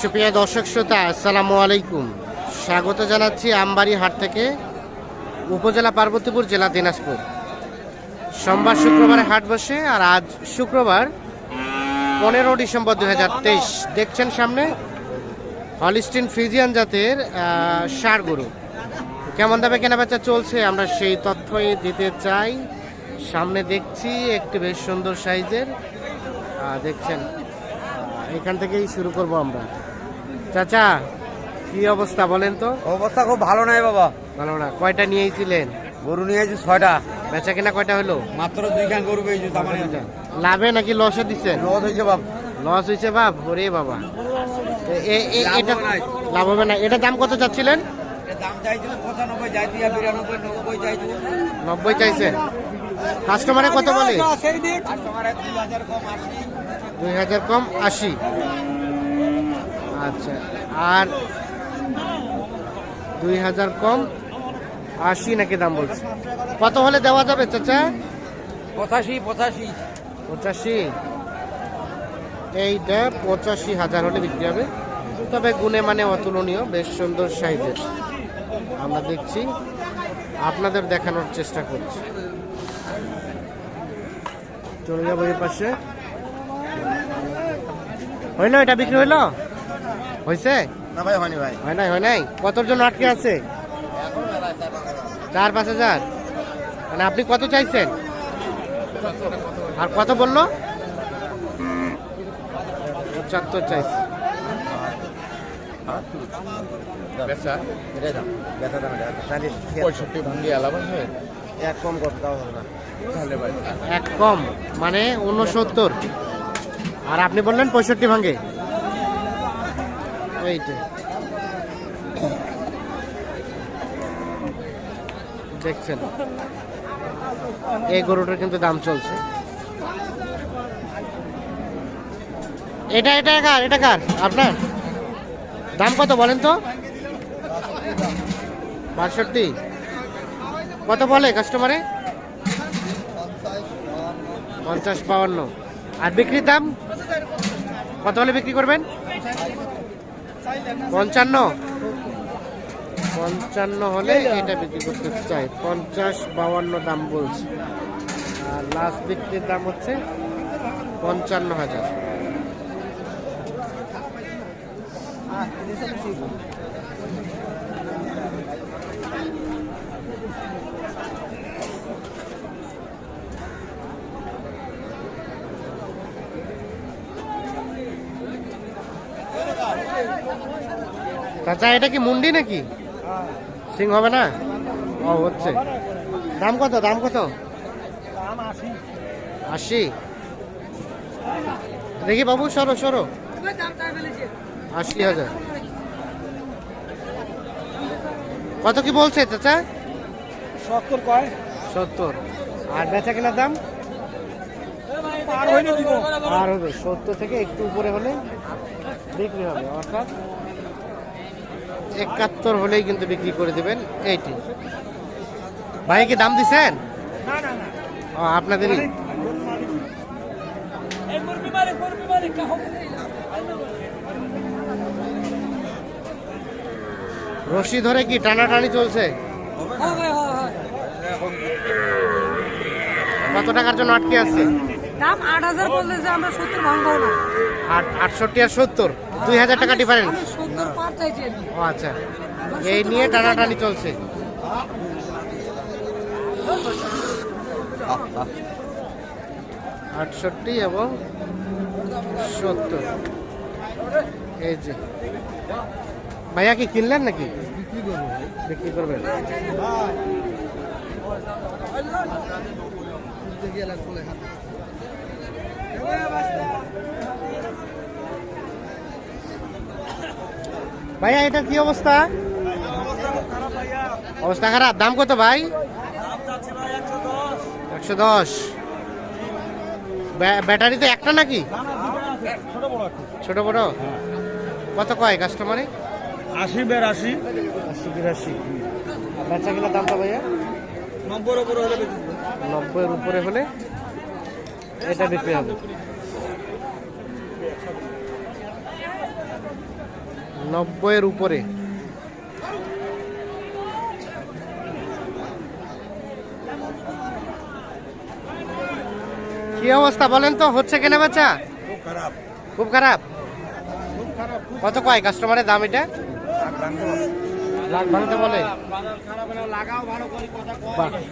সুপ্রিয় দর্শক শ্রোতা, আসসালামু আলাইকুম। স্বাগত জানাচ্ছি আমবাড়ি হাট থেকে উপজেলা পার্বতীপুর জেলা দিনাজপুর। সোমবার শুক্রবারে হাট বসে আর আজ শুক্রবার পনেরো ডিসেম্বর দু হাজার তেইশ। দেখছেন সামনে হলিস্টিন ফ্রিজিয়ান জাতের ষাঁড় গরু। কেমন দামে কেনাবেচা চলছে আমরা সেই তথ্যই দিতে চাই। সামনে দেখছি একটি বেশ সুন্দর সাইজের দেখছেন এখান থেকেই শুরু করব আমরা। চাচা কি অবস্থা বলেন তো? অবস্থা খুব ভালো নাই বাবা। ভালো না কয়টা নিয়েছিলেন? গরু নিয়ে এসেছি ছয়টা। বেচা কিনা কয়টা হলো? মাত্র দুইখান গরু পেয়েছি মানে লাভে নাকি লসে দিচ্ছেন লস হয়েছে বাপ। লস হয়েছে বাপ? ওরে বাবা। এটা লাভ হবে না এটা দাম কত চাচ্ছিলেন? নব্বই চাইছেন। কাস্টমারে কত বলে? দুই হাজার কম আশি। আচ্ছা আর দুই হাজার কম আশি নাকি দাম বলছে? কত হলে দেওয়া যাবে চাচা? পঁচাশি পঁচাশি। পঁচাশি? এইটা পঁচাশি হাজার হলে বিক্রি হবে। তবে গুণে মানে অতুলনীয় বেশ সুন্দর সাইজের। আমরা দেখছি আপনাদের দেখানোর চেষ্টা করছি। চলে যাব এই পাশে। হইল এটা বিক্রি হইল? হয়েছে না ভাই হয়নি ভাই। হয় নাই হয় নাই? কতর জন্য আটকে আছে? চার পাঁচ হাজার? মানে আপনি কত চাইছেন? আর কত বলল? পঁচাত্তর চাইছে। এক কম মানে উনসত্তর আর আপনি বললেন পঁয়ষট্টি ভাঙ্গে। দেখছেন? এই গরুটার কিন্তু দাম চলছে। এটা এটা কার? এটা কার? আপনার? দাম কত বলেন তো? বাষট্টি। কত বলে কাস্টমারে? পঞ্চাশ বাউন্ন আর বিক্রির দাম? কত হলে বিক্রি করবেন? পঞ্চান্ন? পঞ্চান্ন হলে এটা বিক্রি করতে চাই। পঞ্চাশ বাউান্ন দাম বলছে। আর লাস্ট বিক্রির দাম হচ্ছে পঞ্চান্ন হাজার। চাচা এটা কি মুন্ডি নাকি? সিং হবে না? ও হচ্ছে। দাম কত দাম কত? আশি। দেখি বাবু সরো সরো। আশি হাজার। কত কি বলছে চাচা? সত্তর কয়? সত্তর। আর বেচা কেনার দাম? আর হবে সত্তর থেকে একটু উপরে হলে বিক্রি হবে অর্থাৎ একাত্তর হলেই কিন্তু বিক্রি করে দেবেন এইটি। ভাই কি দাম দিছেন? না না না। ও আপনাদেরই এই মুরগি মালিক মুরগি মালিক কা হবে রশি ধরে কি টানাটানি চলছে? কত টাকার জন্য আটকে আছে? দাম আট হাজার বললে যে আমরা সত্তর ভাঙবো না। আট আটষট্টি আর সত্তর দুই হাজার টাকা ডিফারেন্স সত্তর পার চাইছি ও আচ্ছা এই নিয়ে টানাটানি চলছে। আটষট্টি এবং সত্তর। এই যে। ভাইয়া কি কিনলেন নাকি? করবেন বিক্রি করবেন ভাইয়া এটা কি অবস্থা? অবস্থা খারাপ। দাম কত ভাই? একশো দশ। ব্যাটারি তো একটা নাকি? ছোট বড়? কত কয় কাস্টমারে? আশি বেরাশি। আশি বিরাশি। বেচা কিনা দামটা ভাইয়া? নব্বই উপরে হলে নব্বইয়ের উপরে হলে এটা বিক্রি হবে। নব্বইয়ের উপরে। কি অবস্থা বলেন তো হচ্ছে কেনা বেচা খুব খারাপ। কত কয় কাস্টমারের দাম এটা? লাখ ভাঙতে বলে।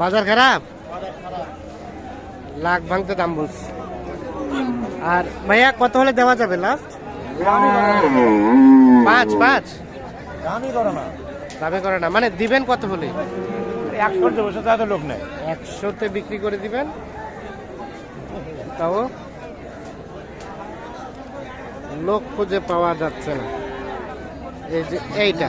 বাজার খারাপ লাখ ভাঙতে দাম বলছে। আর ভাইয়া কত হলে দেওয়া যাবে লাস্ট পাঁচ পাঁচ? দামই করো না। দামি করে না। মানে দিবেন কত হলে? একশো বসে তাতে লোক নেই। একশোতে বিক্রি করে দিবেন? তাও লোক খুঁজে পাওয়া যাচ্ছে না। এই যে এইটা।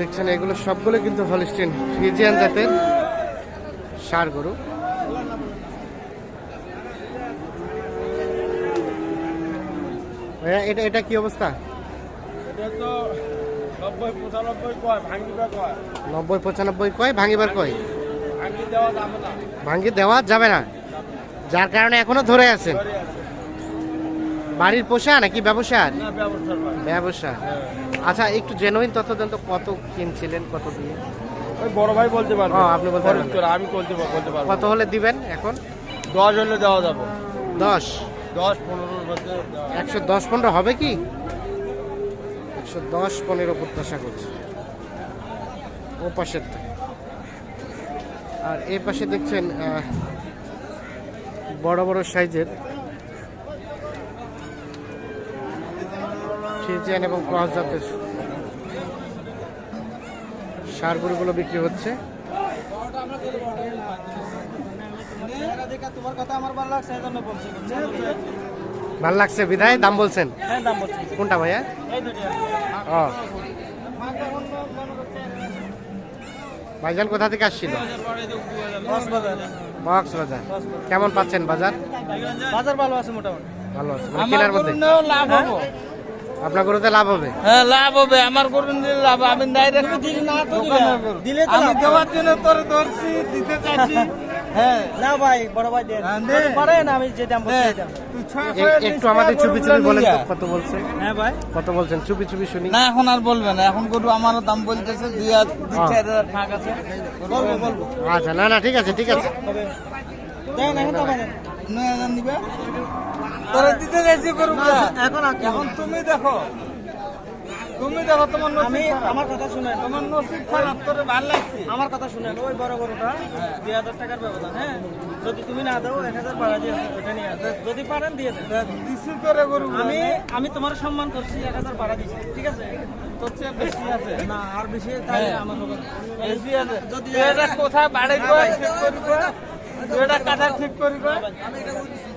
দেখছেন এগুলো সবগুলো কিন্তু হলিস্টিন ফিজিয়ান জাতের সার গরু। এটা এটা কি অবস্থা? নব্বই পঁচানব্বই কয় ভাঙিবার কয়? ভাঙি দেওয়া যাবে না। যার কারণে এখনও ধরে আছেন। আছে। বাড়ির পোষা নাকি ব্যবসার? ব্যবসা আচ্ছা একটু জেনুইন তথ্য দেন তো কত কিনছিলেন কত দিয়ে? ওই বড় ভাই বলতে পারবে। ও, আপনি বলতে পারবেন। আমি বলতে বলতে পারব। কত হলে দিবেন এখন? দশ হলে দেওয়া যাবে। দশ? দশ পনেরোর মধ্যে একশো দশ পনেরো হবে কি? একশো দশ পনেরো প্রত্যাশা করছি। ও পাশেরটা আর এ পাশে দেখছেন বড় বড় সাইজের ফ্রিজিয়ান এবং ক্রস জাতের সারগুলিগুলো বিক্রি হচ্ছে। ভালো লাগছে? বিধায় দাম বলছেন? কোনটা ভাইয়া? ও। ভাইজান কোথা থেকে আসছিল? কক্সবাজার। কেমন পাচ্ছেন বাজার? বাজার ভালো আছে মোটামুটি। ভালো আছে। মানে কেনার মধ্যে? লাভ হব। আপনার গরুতে লাভ হবে? হ্যাঁ লাভ হবে। আমার গরু নিলে লাভ আমি ডাইরেক্ট দিলে না তো দিলে। আমি দেওয়ার জন্য তোর ধরছি দিতে চাইছি হ্যাঁ না ভাই বড় ভাই দেন। পারেন আমি যে দাম বলছি ছয় একটু আমাদের চুপি চুপি বলেন। কত বলছেন? হ্যাঁ ভাই। কত বলছেন? চুপি চুপি শুনি। না এখন আর বলবে না। এখন গরু আমার দাম বলতেছে দুই হাজার দুই হ্যাঁ। চার হাজার ফাঁক আছে। বলব বলব। আচ্ছা না না ঠিক আছে ঠিক আছে। দেন এখন তো পারেন নিবে? তোরা দিতে চাইছি গরু এখন এখন তুমি দেখো। তুমি দেখো তোমার আমি। আমার কথা তোমার নসিব খারাপ তোর ভালো লাগছে। আমার কথা শুনেন ওই বড় গরুটা দুই হাজার টাকার ব্যবধান হ্যাঁ? যদি তুমি না দাও এক হাজার বাড়া দিয়ে ওটা নিয়ে যদি পারেন দিয়ে দেন। দিছি করে গরু আমি আমি তোমার সম্মান করছি এক হাজার বাড়া দিচ্ছি ঠিক আছে? তোর চেয়ে বেশি আছে। না আর বেশি তাহলে হ্যাঁ। আমার বেশি আছে। এটা কোথায় বাড়ি ঠিক করি কর এটা কাটা ঠিক করি কর হ্যাঁ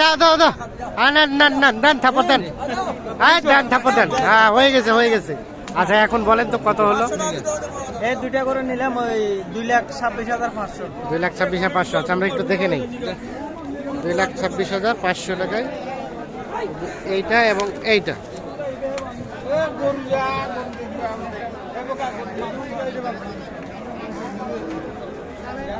দাও দাও দাও না না না দেন থাপড় দেন। হ্যাঁ দেন থাপড় দেন। হ্যাঁ হয়ে গেছে হয়ে গেছে। আচ্ছা এখন বলেন তো কত হলো? এই দুইটা করে নিলাম ওই দুই লাখ ছাব্বিশ হাজার পাঁচশো। দুই লাখ ছাব্বিশ হাজার পাঁচশো। আচ্ছা আমরা একটু দেখে নেই। দুই লাখ ছাব্বিশ হাজার পাঁচশো টাকায় এইটা এবং এইটা গরু যা গরু দেখবে আমি দেখব কাকে ওটা